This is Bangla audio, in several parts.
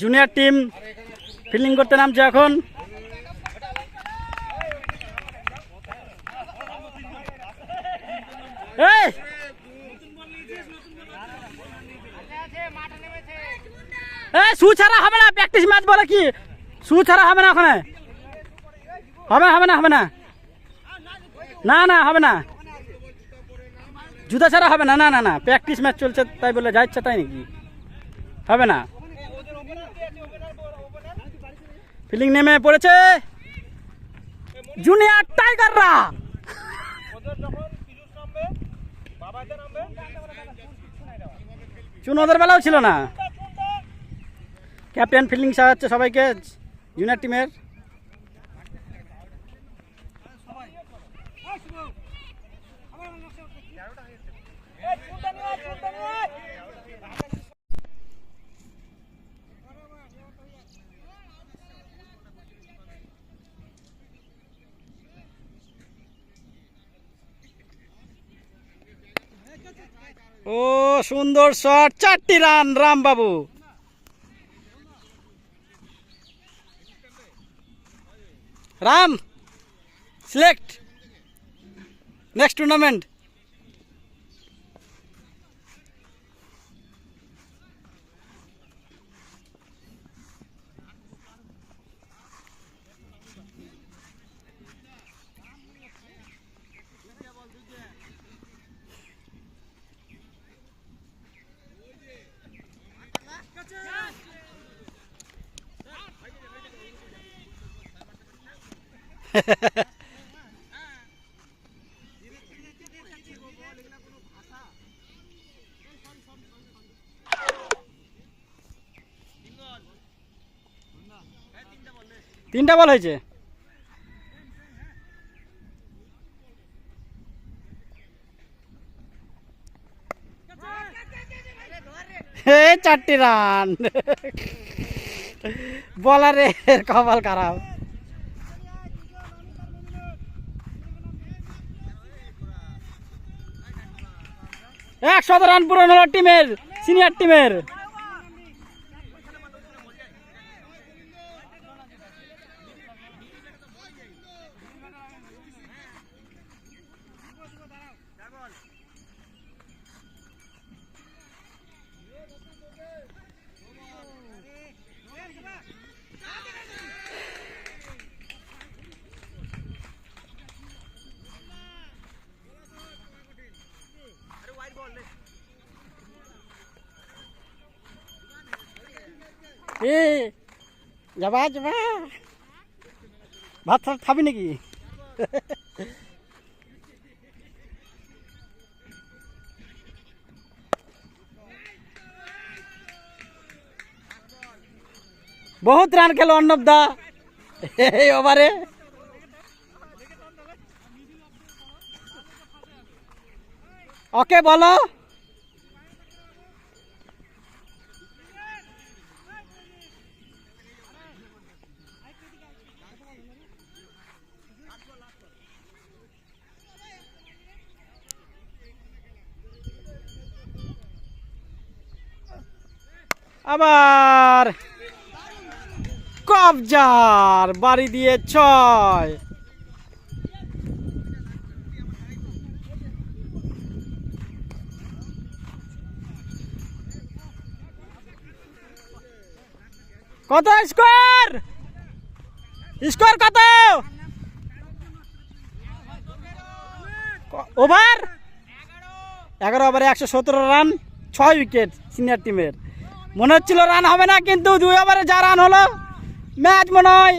জুনিয়র টিম ফিল্ডিং করতে নামছে এখন। সু ছাড়া হবে না প্র্যাকটিস ম্যাচ বলে কি? সু ছাড়া হবে না ওখানে? হবে হবে না হবে না? না না, হবে না। জুতা ছাড়া হবে না না না না। প্র্যাকটিস ম্যাচ চলছে, তাই বলে যা ইচ্ছা তাই নাকি? হবে না? ফিলিং নেমে পড়েছে। জুনিয়র টাইগাররা চুন ওদের বেলাও ছিল না। ক্যাপ্টেন ফিল্ডিং সাজাচ্ছে সবাইকে জুনিয়র টিমের ও সুন্দর শট চারটি run Rambabu. Ram select next tournament তিনটা বল হয়েছে? চারটি রান। বলারের কপাল খারাপ। একশত রান হলো টিমের সিনিয়র টিমের। এ যাবা যাবা ভাত ফাত খাবি নাকি বহুত রান খেলো অর্ণব দা এই ওভারে ওকে বলো আবার কবজার বাড়ি দিয়ে ছয়। কত স্কোর? স্কোর কত? ওভার? এগারো ওভারে একশো সতেরো রান, ছয় উইকেট সিনিয়র টিমের। মনে হচ্ছিল রান হবে না, কিন্তু দুই ওভারে যা রান হলো, ম্যাচ মনে হয়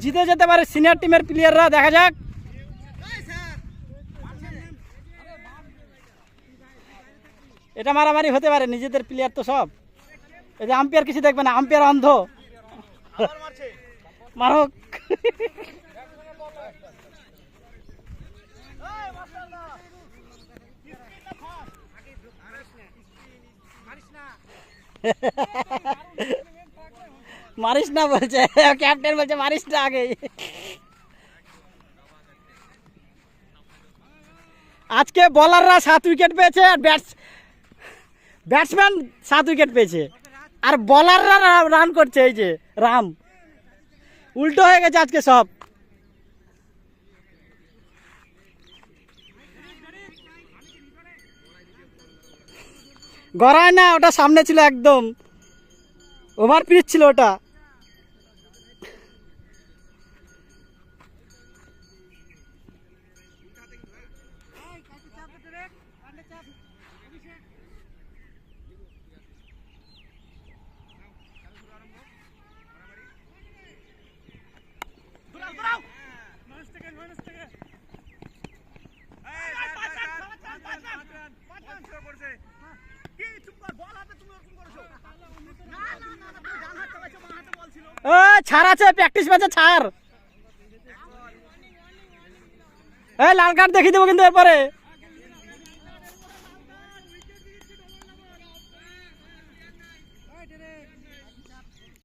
জিতে যেতে পারে সিনিয়র টিমের প্লেয়াররা। দেখা যাক। এটা মারামারি হতে পারে, নিজেদের প্লেয়ার তো সব। এই যে আম্পায়ার কিছু দেখবে না, আম্পায়ার অন্ধ। মারক। মারিস না বলছে ক্যাপ্টেন বলছে, মারিস না আগে আজকে বলাররা সাত উইকেট পেয়েছে আর ব্যাটস ব্যাটসম্যান সাত উইকেট পেয়েছে। আর বলাররা রান করছে, এই যে, রাম। উল্টো হয়ে গেছে আজকে সব। গড়ায় না ওটা সামনে ছিল একদম। ওভার ছিল ওটা। ও ছাড় আছে প্র্যাকটিস ম্যাচে ছাড়। এই লাল কার্ড দেখিয়ে দেবো কিন্তু এরপরে।